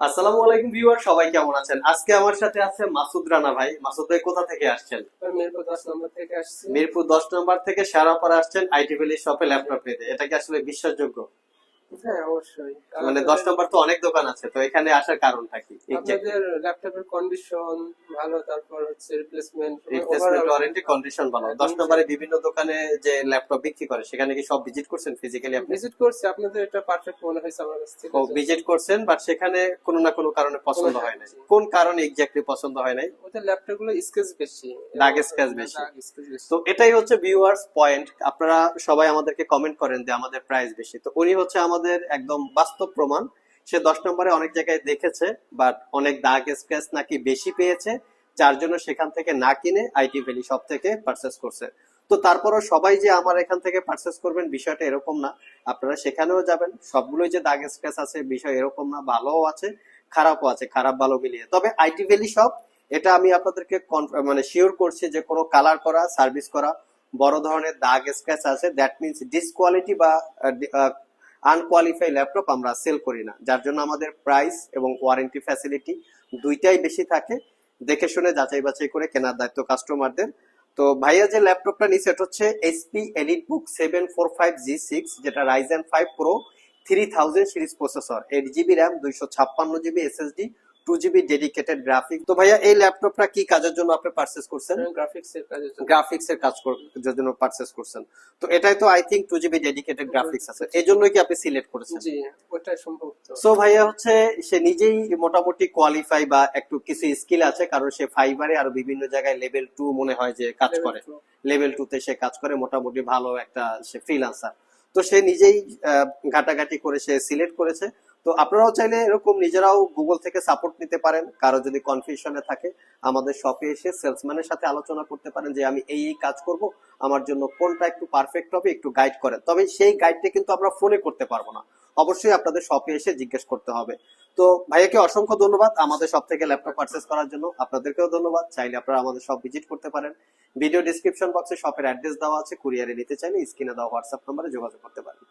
আসসালামু আলাইকুম ভিউয়ার সবাই কেমন আছেন? আজকে আমার সাথে আছে মাসুদ রানা ভাই। মাসুদ ভাই কোথা থেকে আসছেন? মিরপুর দশ নম্বর থেকে আসছি। মিরপুর দশ নম্বর থেকে সারাপাড়া আসছেন আইটি ভ্যালি শপে ল্যাপটপ নিতে এটা কি আসলে বিশ্বাসযোগ্য? হ্যাঁ অবশ্যই। মানে দশ নম্বর তো অনেক দোকান আছে তো এখানে আসার কারণটা কি? আপনাদের ল্যাপটপের কন্ডিশন ভালো তারপর হচ্ছে রিপ্লেসমেন্ট রিপ্লেসমেন্ট ওয়ারেন্টি কন্ডিশন ভালো দশ নম্বরে বিভিন্ন দোকানে যে ল্যাপটপ বিক্রি করে সেখানে কি সব ভিজিট করছেন ফিজিক্যালি আপনি? ভিজিট করছি আপনাদের এটা পারফেক্ট মনে হয়েছে আমার কাছ। থেকে ভিজিট করছেন বাট সেখানে কোনো না কোনো কারণে পছন্দ হয় নাই। কোন কারণে এক্স্যাক্টলি পছন্দ হয় নাই? ওদের ল্যাপটপগুলো স্কেচ বেশি। দাগ scratch বেশি। তো এটাই হচ্ছে ভিউয়ার্স পয়েন্ট আপনারা সবাই আমাদেরকে কমেন্ট করেন যে আমাদের প্রাইস বেশি। তো উনি হচ্ছে আমাদের একদম বাস্তব প্রমাণ। সে দশ নম্বরে অনেক জায়গায় দেখেছে বাট অনেক দাগ স্ক্র্যাচ নাকি বেশি পেয়েছে। যার জন্য সেখান থেকে না কিনে আইটি ভ্যালি শপ থেকে পারচেস করছে। তো তারপরও সবাই যে আমার এখান থেকে পারচেস করবেন বিষয়টা এরকম না। আপনারা সেখানেও যাবেন। সবগুলোই যে দাগ স্ক্র্যাচ আছে বিষয় এরকম না, ভালোও আছে, খারাপও আছে, খারাপ ভালো মিলিয়ে। তবে আইটি ভ্যালি শপ এটা আমি আপনাদেরকে মানে শিওর করছি যে কোনো কালার করা সার্ভিস করা, বড় ধরনের দাগ স্ক্র্যাচ আছে দ্যাট মিনস ডিসকোয়ালিটি বা আনকোয়ালিফাই ল্যাপটপ আমরা সেল করি না। যার জন্য আমাদের প্রাইস এবং ওয়ারেন্টি ফ্যাসিলিটি দুইটাই বেশি থাকে। দেখে শুনে যাচাই বাছাই করে কেনার দায়িত্ব কাস্টমারদের তো ভাইয়া যে ল্যাপটপটা নিচ্ছে এটা হচ্ছে SP elite book seven four five G six যেটা Ryzen five pro three thousand series processor eight GB RAM দুইশো ছাপ্পান্ন GB SSD two GB dedicated graphic তো ভাইয়া এই ল্যাপটপটা কি কাজের জন্য আপনি পারচেস করছেন? গ্রাফিক্স এর কাজের জন্য। গ্রাফিক্স এর কাজ জন্য পারচেস করছেন। তো এটাই তো আই টু জিবি ডেডিকেটেড গ্রাফিক্স আছে। এই জন্যই কি আপনি সিলেক্ট করেছেন? জি ওটাই সম্ভব সো ভাইয়া হচ্ছে সে নিজেই মোটামুটি কোয়ালিফাই বা একটু কিছু স্কিল আছে কারণ সে ফাইবারে আর বিভিন্ন জায়গায় লেভেল টু মনে হয় যে কাজ করে। লেভেল টু তে সে কাজ করে মোটামুটি ভালো একটা সে ফ্রিলান্সার তো সে নিজেই ঘাটাঘাটি করে সে সিলেক্ট করেছে। তো আপনারাও চাইলে এরকম নিজেরাও গুগল থেকে সাপোর্ট নিতে পারেন। কারও যদি কনফিউশনে থাকে, আমাদের শপে এসে সেলসম্যানের সাথে আলোচনা করতে পারেন যে, আমি এই এই কাজ করব, আমার জন্য কোনটা একটু পারফেক্ট হবে, একটু গাইড করেন। তবে সেই গাইডটা কিন্তু আমরা ফোনে করতে পারব না। অবশ্যই আপনাদের শপে এসে জিজ্ঞেস করতে হবে। তো ভাইয়াকে অসংখ্য ধন্যবাদ আমাদের সব থেকে ল্যাপটপ পারচেস করার জন্য। আপনাদেরকেও ধন্যবাদ। চাইলে আপনারা আমাদের সব ভিজিট করতে পারেন। ভিডিও ডিসক্রিপশন বক্সে শপের অ্যাড্রেস দেওয়া আছে। কুরিয়ারে নিতে চাইলে স্ক্রিনে দেওয়া হোয়াটসঅ্যাপ নম্বরে যোগাযোগ করতে পারেন।